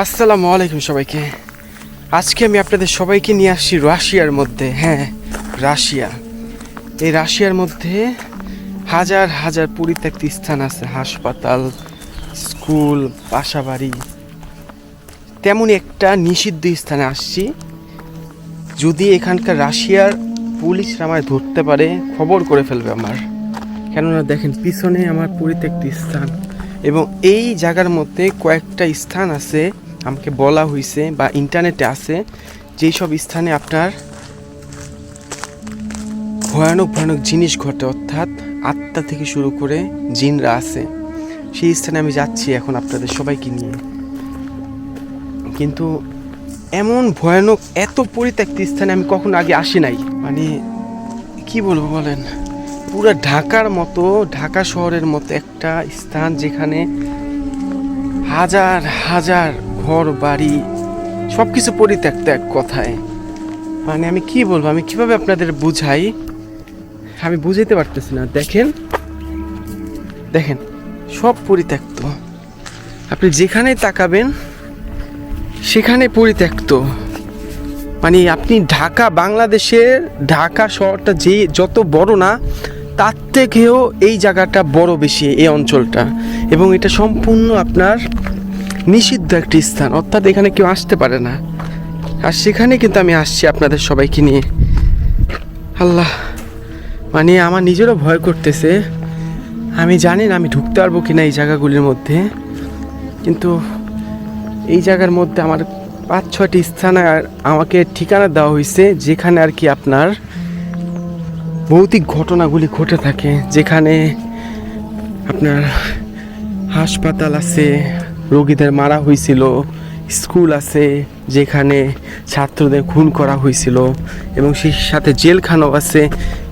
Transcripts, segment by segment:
আসসালামু আলাইকুম সবাইকে। আজকে আমি আপনাদের সবাইকে নিয়ে আসছি রাশিয়ার মধ্যে হ্যাঁ রাশিয়া। এই রাশিয়ার মধ্যে হাজার হাজার পরিত্যক্ত স্থান আছে, হাসপাতাল, স্কুল, বাসাবাড়ি। তেমনই একটা নিষিদ্ধ স্থানে আসছি। যদি এখানকার রাশিয়ার পুলিশ আমায় ধরতে পারে, খবর করে ফেলবে আমার। কেননা দেখেন, পিছনে আমার পরিত্যক্ত স্থান। এবং এই জায়গার মধ্যে কয়েকটা স্থান আছে আমাকে বলা হয়েছে বা ইন্টারনেটে আছে যেই সব স্থানে আপনার ভয়ানক ভয়ানক জিনিস ঘটে, অর্থাৎ আত্মা থেকে শুরু করে জিনরা আছে। সেই স্থানে আমি যাচ্ছি এখন আপনাদের সবাইকে নিয়ে। কিন্তু এমন ভয়ানক, এত পরিত্যক্ত স্থানে আমি কখনো আগে আসি নাই। মানে কি বলব বলেন? পুরো ঢাকার মতো, ঢাকা শহরের মতো একটা স্থান যেখানে হাজার হাজার ঘর, বাড়ি সব কিছু পরিত্যক্ত এক কথায়। মানে আমি কি বলব? আমি কীভাবে আপনাদের বুঝাই? আমি বুঝাইতে পারতেছি না। দেখেন দেখেন, সব পরিত্যক্ত। আপনি যেখানে তাকাবেন সেখানে পরিত্যক্ত। মানে আপনি ঢাকা, বাংলাদেশের ঢাকা শহরটা যে, যত বড় না, তার থেকেও এই জায়গাটা বড় বেশি, এই অঞ্চলটা। এবং এটা সম্পূর্ণ আপনার নিষিদ্ধ একটি স্থান। অর্থাৎ এখানে কেউ আসতে পারে না। আর সেখানে কিন্তু আমি আসছি আপনাদের সবাইকে নিয়ে। আল্লাহ মানে আমার নিজেরও ভয় করতেছে। আমি জানি না আমি ঢুকতে পারব কিনা এই জায়গাগুলির মধ্যে। কিন্তু এই জায়গার মধ্যে আমার পাঁচ, ছয়টি স্থান আর আমাকে ঠিকানা দেওয়া হয়েছে, যেখানে আর কি আপনার ভৌতিক ঘটনাগুলি ঘটে থাকে। যেখানে আপনার হাসপাতাল আছে রোগীদের মারা হয়েছিল স্কুল আছে যেখানে ছাত্রদের খুন করা হয়েছিল এবং সেই সাথে জেলখানাও আছে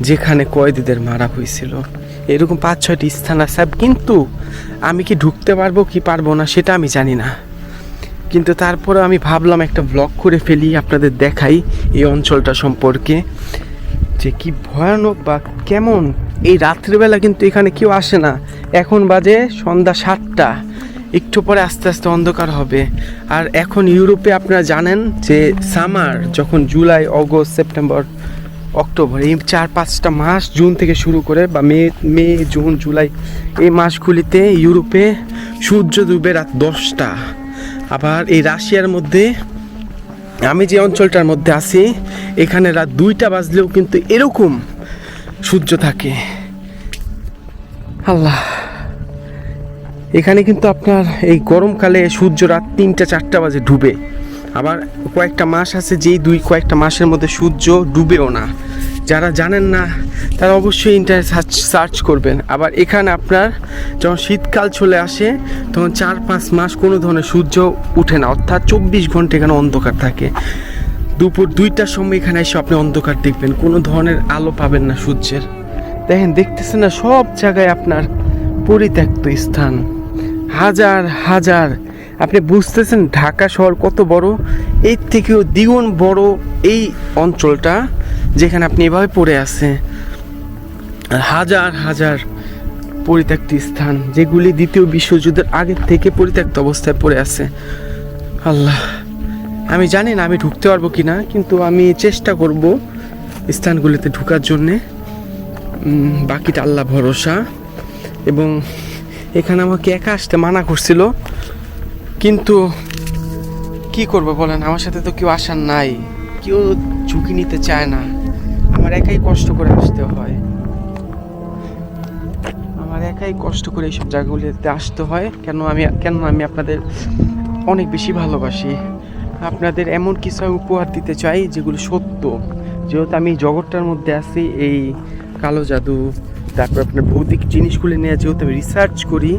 যেখানে কয়েদিদের মারা হয়েছিল এরকম পাঁচ ছয়টি স্থান আছে। কিন্তু আমি কি ঢুকতে পারব কি পারব না সেটা আমি জানি না। কিন্তু তারপরে আমি ভাবলাম একটা ব্লগ করে ফেলি, আপনাদের দেখাই এই অঞ্চলটা সম্পর্কে। যে কি ভয়ানক বা কেমন? এই রাত্রিবেলা কিন্তু এখানে কেউ আসে না। এখন বাজে সন্ধ্যা সাতটা। একটু পরে আস্তে আস্তে অন্ধকার হবে। আর এখন ইউরোপে আপনারা জানেন যে সামার যখন জুলাই, অগস্ট, সেপ্টেম্বর, অক্টোবর, এই চার, পাঁচটা মাস জুন থেকে শুরু করে বা মে মে, জুন, জুলাই, এই মাসগুলিতে ইউরোপে সূর্য ডুবে রাত দশটা। আবার এই রাশিয়ার মধ্যে, আমি যে অঞ্চলটার মধ্যে আছি, এখানে রাত দুইটা বাজলেও কিন্তু এরকম সূর্য থাকে। আল্লাহ। এখানে কিন্তু আপনার এই গরমকালে সূর্য রাত তিনটা, চারটা বাজে ডুবে। আবার কয়েকটা মাস আছে যেই দুই, কয়েকটা মাসের মধ্যে সূর্য ডুবেও না। যারা জানেন না, তারা অবশ্যই ইন্টারনেট সার্চ সার্চ করবেন। আবার এখানে আপনার যখন শীতকাল চলে আসে, তখন চার, পাঁচ মাস কোনো ধরনের সূর্য উঠে না। অর্থাৎ চব্বিশ ঘণ্টা এখানে অন্ধকার থাকে। দুপুর দুইটার সময় এখানে এসে আপনি অন্ধকার দেখবেন। কোনো ধরনের আলো পাবেন না সূর্যের। দেখেন, দেখতেছেন না, সব জায়গায় আপনার পরিত্যক্ত স্থান। হাজার হাজার। আপনি বুঝতেছেন ঢাকা শহর কত বড়? এর থেকেও দ্বিগুণ বড় এই অঞ্চলটা যেখানে আপনি এভাবে পড়ে আছে হাজার হাজার পরিত্যক্ত স্থান, যেগুলি দ্বিতীয় বিশ্বযুদ্ধের আগের থেকে পরিত্যক্ত অবস্থায় পড়ে আছে। আল্লাহ, আমি জানি না আমি ঢুকতে পারব কি না কিন্তু আমি চেষ্টা করব স্থানগুলিতে ঢুকার জন্যে। বাকিটা আল্লাহ ভরসা। এবং এখানে আমাকে একা আসতে মানা করছিল। কিন্তু কি করব বলেন? আমার সাথে তো কেউ আসার নাই। কেউ ঝুঁকি নিতে চায় না। আমার একাই কষ্ট করে আসতে হয়। আমার একাই কষ্ট করে এইসব জায়গাগুলিতে আসতে হয়। কেন আমি কেন আমি আপনাদের অনেক বেশি ভালোবাসি? আপনাদের এমন কিছু উপহার দিতে চাই যেগুলো সত্য। যেহেতু আমি জগৎটার মধ্যে আছি, এই কালো জাদু তারপর আপনার ভৌতিক জিনিসগুলি নিয়ে যেহেতু আমি রিসার্চ করি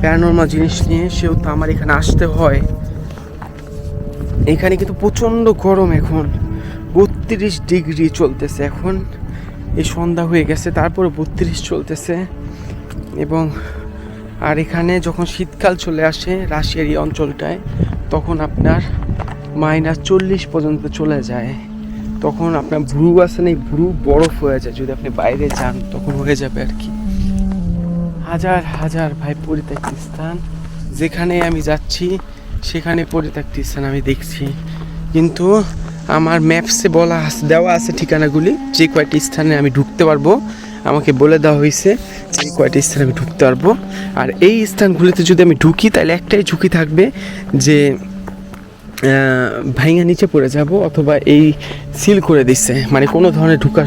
প্যারানর্মাল জিনিস নিয়ে সেহেতু আমার এখানে আসতে হয়। এখানে কিন্তু প্রচণ্ড গরম এখন। বত্রিশ ডিগ্রি চলতেছে এখন। এই সন্ধ্যা হয়ে গেছে তারপরে বত্রিশ চলতেছে। এবং আর এখানে যখন শীতকাল চলে আসে রাশিয়ার এই অঞ্চলটায়, তখন আপনার মাইনাস চল্লিশ পর্যন্ত চলে যায়। তখন আপনার ভ্রু আছে না ভ্রু বরফ হয়ে যায়। যদি আপনি বাইরে যান, তখন হয়ে যাবে আর কি। হাজার হাজার ভাই পরিত্যক্ত স্থান। যেখানে আমি যাচ্ছি, সেখানে পরিত্যক্ত স্থান আমি দেখছি। কিন্তু আমার ম্যাপসে বলা আছে, দেওয়া আছে ঠিকানাগুলি। যে কয়টি স্থানে আমি ঢুকতে পারব, আমাকে বলে দেওয়া হয়েছে যে কয়টি স্থানে আমি ঢুকতে পারব। আর এই স্থানগুলিতে যদি আমি ঢুকি, তাহলে একটাই ঝুঁকি থাকবে যে ভাইঙা নিচে পড়ে যাব অথবা এই সিল করে দিচ্ছে মানে কোনো ধরনের ঢুকা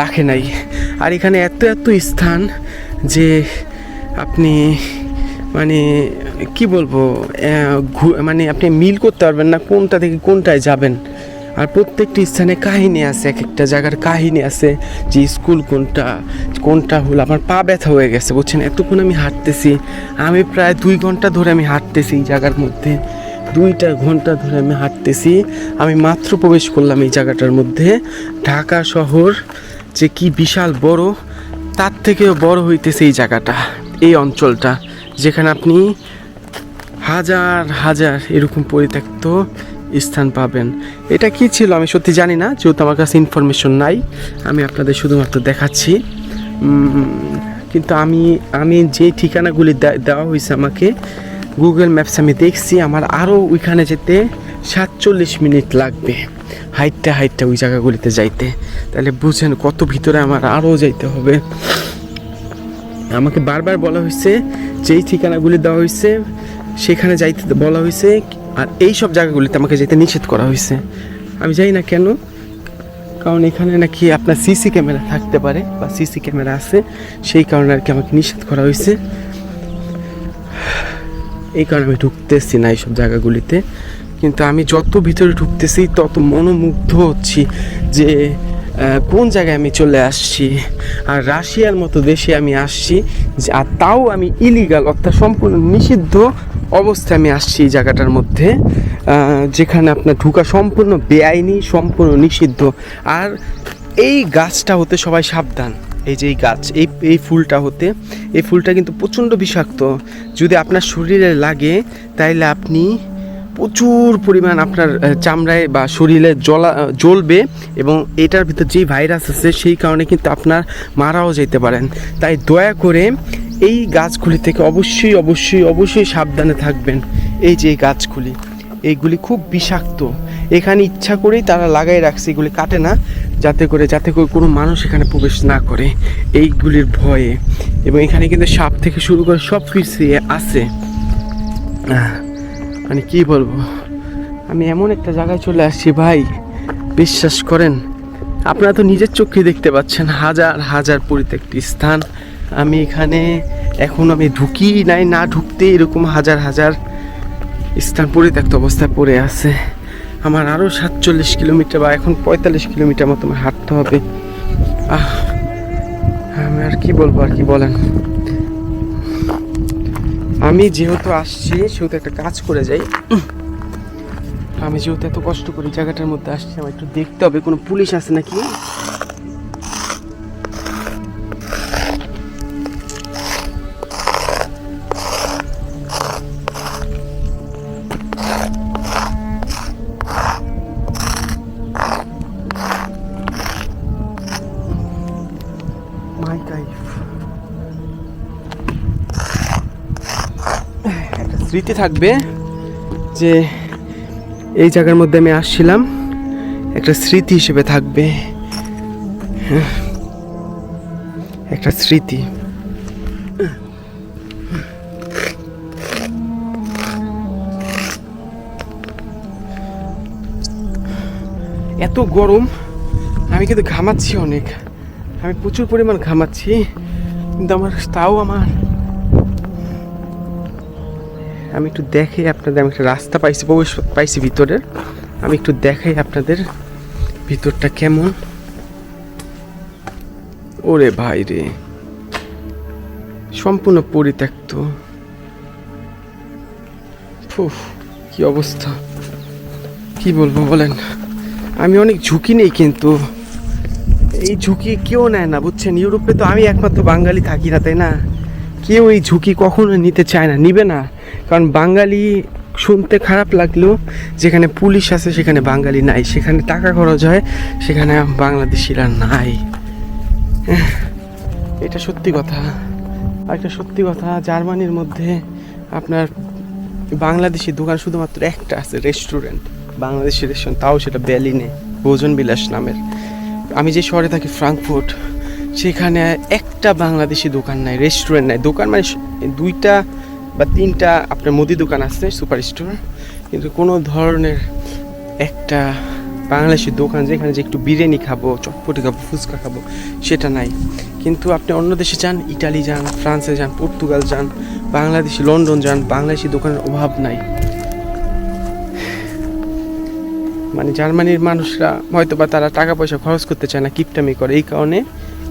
রাখে নাই। আর এখানে এত এত স্থান যে আপনি মানে কি বলব মানে আপনি মিল করতে পারবেন না কোনটা থেকে কোনটায় যাবেন। আর প্রত্যেকটি স্থানে কাহিনী আছে, এক একটা জায়গার কাহিনী আছে যে স্কুল কোনটা কোনটা হলো, আমার পা ব্যথা হয়ে গেছে, বুঝছেন? এতক্ষণ আমি হাঁটতেছি, আমি প্রায় দুই ঘণ্টা ধরে আমি হাঁটতেছি এই জায়গার মধ্যে। দুইটা ঘণ্টা ধরে আমি হাঁটতেছি। আমি মাত্র প্রবেশ করলাম এই জায়গাটার মধ্যে। ঢাকা শহর যে কি বিশাল বড়, তার থেকেও বড় হইতেছে এই জায়গাটা, এই অঞ্চলটা, যেখানে আপনি হাজার হাজার এরকম পরিত্যক্ত স্থান পাবেন। এটা কি ছিল আমি সত্যি জানি না, যেহেতু আমার কাছে ইনফরমেশন নাই। আমি আপনাদের শুধুমাত্র দেখাচ্ছি। কিন্তু আমি আমি যে ঠিকানাগুলি দেওয়া হয়েছে আমাকে গুগল ম্যাপস আমি দেখছি, আমার আরও ওইখানে যেতে সাতচল্লিশ মিনিট লাগবে। হাইটটা হাইটটা ওই জায়গাগুলিতে যাইতে। তাহলে বুঝেন কত ভিতরে আমার আরও যাইতে হবে। আমাকে বারবার বলা হয়েছে যেই ঠিকানাগুলি দেওয়া হয়েছে, সেখানে যাইতে বলা হয়েছে, আর এই সব জায়গাগুলিতে আমাকে যেতে নিষেধ করা হয়েছে। আমি জানি না কেন, কারণ এখানে নাকি আপনার সিসি ক্যামেরা থাকতে পারে বা সিসি ক্যামেরা আছে, সেই কারণে আর কি আমাকে নিষেধ করা হয়েছে। এই কারণে আমি ঢুকতেছি না এইসব জায়গাগুলিতে। কিন্তু আমি যত ভিতরে ঢুকতেছি, তত মনোমুগ্ধ হচ্ছি যে কোন জায়গায় আমি চলে আসছি। আর রাশিয়ার মতো দেশে আমি আসছি আর তাও আমি ইলিগাল অর্থাৎ সম্পূর্ণ নিষিদ্ধ অবস্থায় আমি আসছি এই জায়গাটার মধ্যে যেখানে আপনার ঢুকা সম্পূর্ণ বেআইনি, সম্পূর্ণ নিষিদ্ধ। আর এই গাছটা হতে সবাই সাবধান। এই যে এই গাছ, এই এই ফুলটা হতে, এই ফুলটা কিন্তু প্রচণ্ড বিষাক্ত। যদি আপনার শরীরে লাগে, তাইলে আপনি প্রচুর পরিমাণ আপনার চামড়ায় বা শরীরে জ্বলা জ্বলবে এবং এটার ভিতর যেই ভাইরাস আছে, সেই কারণে কিন্তু আপনার মারাও যেতে পারেন। তাই দয়া করে এই গাছগুলি থেকে অবশ্যই অবশ্যই অবশ্যই সাবধানে থাকবেন। এই যে এই গাছগুলি, এইগুলি খুব বিষাক্ত। এখানে ইচ্ছা করেই তারা লাগাই রাখছে, এগুলি কাটে না। যাতে করে যাতে করে কোনো মানুষ এখানে প্রবেশ না করে এইগুলির ভয়ে। এবং এখানে কিন্তু সাপ থেকে শুরু করে সব কিছু আছে। মানে কি বলব? আমি এমন একটা জায়গায় চলে আসছি, ভাই, বিশ্বাস করেন। আপনারা তো নিজের চোখে দেখতে পাচ্ছেন, হাজার হাজার পরিত্যক্ত স্থান। আমি এখানে এখন আমি ঢুকি নাই, না ঢুকতে এরকম হাজার হাজার স্থান পরিত্যক্ত অবস্থায় পড়ে আছে। আমার আরও সাতচল্লিশ কিলোমিটার বা এখন পঁয়তাল্লিশ কিলোমিটার মতো আমার হাঁটতে হবে। আহ, আমি আর কি বলব, আর কি বলেন? আমি যেহেতু আসছি, সেহেতু একটা কাজ করে যাই। আমি যেহেতু এত কষ্ট করি জায়গাটার মধ্যে আসছি, আমার একটু দেখতে হবে, কোনো পুলিশ আছে নাকি? মাই লাইফ একটা স্মৃতি থাকবে যে এই জায়গার মধ্যে আমি আসছিলাম, একটা স্মৃতি হিসেবে থাকবে। একটা স্মৃতি। এত গরম, আমি কিন্তু ঘামাচ্ছি অনেক। আমি প্রচুর পরিমাণ ঘামাচ্ছি, কিন্তু আমার তাও আমার। আমি একটু দেখাই আপনাদের, আমি একটা রাস্তা পাইছি, প্রবেশ পাইছি ভিতরের আমি একটু দেখাই আপনাদের ভিতরটা কেমন। ওরে ভাই রে। সম্পূর্ণ পরিত্যক্ত। কি অবস্থা? কি বলব বলেন? আমি অনেক ঝুঁকি নেই কিন্তু। এই ঝুঁকি কেউ নেয় না, বুঝছেন? ইউরোপে তো আমি একমাত্র বাঙালি থাকি না, তাই না? কেউ এই ঝুঁকি কখনো নিতে চায় না, নিবে না। কারণ বাঙালি শুনতে খারাপ লাগলেও যেখানে পুলিশ আছে, সেখানে বাঙালি নাই। সেখানে টাকা খরচ হয়, সেখানে বাংলাদেশিরা নাই। এটা সত্যি কথা। আর একটা সত্যি কথা, জার্মানির মধ্যে আপনার বাংলাদেশি দোকান শুধুমাত্র একটা আছে, রেস্টুরেন্ট। বাংলাদেশি রেস্টুরেন্ট, তাও সেটা ব্যালিনে ভোজন বিলাস নামের। আমি যে শহরে থাকি ফ্রাঙ্কফুর্ট সেখানে একটা বাংলাদেশি দোকান নাই রেস্টুরেন্ট নাই। দোকান মানে দুইটা বা তিনটা আপনার মুদি দোকান আছে সুপার স্টোর কিন্তু কোনো ধরনের একটা বাংলাদেশি দোকান যেখানে যে একটু বিরিয়ানি খাব, চটপটি খাব, ফুচকা খাব, সেটা নাই। কিন্তু আপনি অন্য দেশে যান, ইটালি যান, ফ্রান্সে যান, পর্তুগাল যান, বাংলাদেশি লন্ডন যান, বাংলাদেশি দোকানের অভাব নাই। মানে জার্মানির মানুষরা হয়তো বা তারা টাকা পয়সা খরচ করতে চায় না, কিপটামি করে। এই কারণে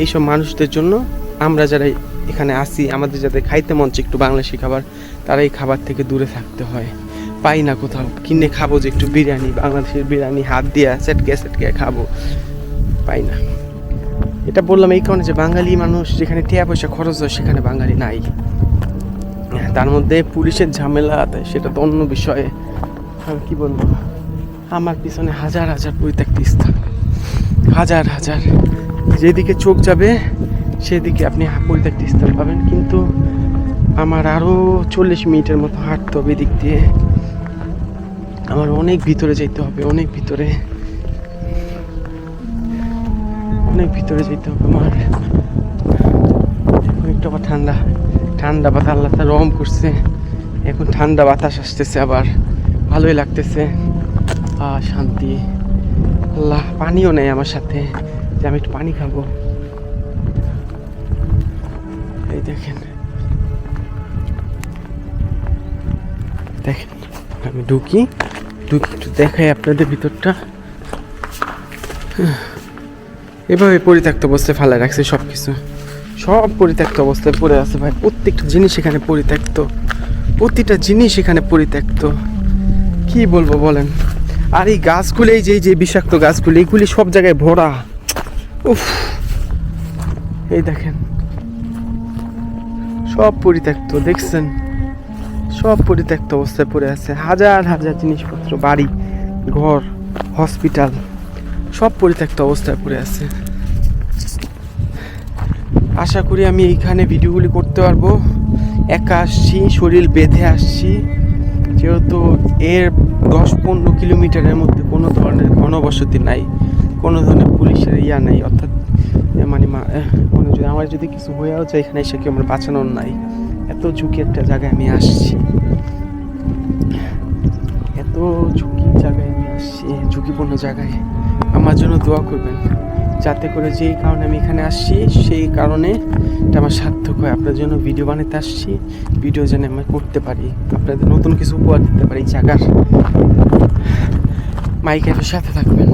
এইসব মানুষদের জন্য আমরা যারা এখানে আসি আমাদের যাদের খাইতে মন চায় একটু বাংলাদেশি খাবার তারা এই খাবার থেকে দূরে থাকতে হয়। পাই না কোথাও। কিনে খাব যে একটু বিরিয়ানি, বাংলাদেশের বিরিয়ানি হাত দিয়ে, সেটকে সেটকে খাব। পাই না। এটা বললাম এই কারণে যে বাঙালি মানুষ যেখানে টিয়া পয়সা খরচ হয়, সেখানে বাঙালি নাই। তার মধ্যে পুলিশের ঝামেলা সেটা তো অন্য বিষয়ে আমি কি বলব? আমার পিছনে হাজার হাজার পরিত্যক্ত স্থান। হাজার হাজার। যেদিকে চোখ যাবে, সেদিকে আপনি পরিত্যক্ত স্থান পাবেন। কিন্তু আমার আরও চল্লিশ মিনিটের মতো হাঁটতে হবে এদিক দিয়ে। আমার অনেক ভিতরে যেতে হবে, অনেক ভিতরে। অনেক ভিতরে যেতে হবে আমার। এখন একটু আবার ঠান্ডা। ঠান্ডা বাতাস আল্লাহ রহম করছে। এখন ঠান্ডা বাতাস আসতেছে আবার। ভালোই লাগতেছে। শান্তি। আল্লাহ, পানিও নেই আমার সাথে যে আমি একটু পানি খাব। এই দেখেন। দেখেন, আমি ঢুকি। ঢুকি একটু দেখাই আপনাদের ভিতরটা। এভাবে পরিত্যক্ত অবস্থায় ফেলা রাখছে সব কিছু সব পরিত্যক্ত অবস্থায় পড়ে আছে ভাই। প্রত্যেকটা জিনিস এখানে পরিত্যক্ত। প্রতিটা জিনিস এখানে পরিত্যক্ত। কি বলব বলেন? আর এই গাছগুলো, এই যে যে বিষাক্ত গাছগুলো এইগুলি সব জায়গায় ভরা। উফ। এই দেখেন। সব পরিত্যক্ত, দেখছেন? সব পরিত্যক্ত অবস্থায় পড়ে আছে। হাজার হাজার জিনিসপত্র, বাড়ি, ঘর, হসপিটাল, সব পরিত্যক্ত অবস্থায় পড়ে আছে। আশা করি আমি এইখানে ভিডিওগুলি করতে পারব। একা আসছি, শরীর বেঁধে আসছি। যেহেতু এর দশ পনেরো কিলোমিটারের মধ্যে কোনো ধরনের ঘনবসতি নাই কোনো ধরনের পুলিশের ইয়া নাই অর্থাৎ মানে মা- এহ, মানে যদি আমার যদি কিছু হয়েও যায় এখানে এসে কেউ আমার বাঁচানোর নাই? এত ঝুঁকি একটা জায়গায় আমি আসছি। এত ঝুঁকির জায়গায় আমি আসছি ঝুঁকিপূর্ণ জায়গায়। আমার জন্য দোয়া করবেন। যাতে করে যেই কারণে আমি এখানে আসছি, সেই কারণে এটা আমার সার্থক হয়। আপনার জন্য ভিডিও বানাতে আসছি ভিডিও যেন আমি করতে পারি, আপনাদের নতুন কিছু উপহার দিতে পারি জায়গার। মাইকের সাথে থাকবেন।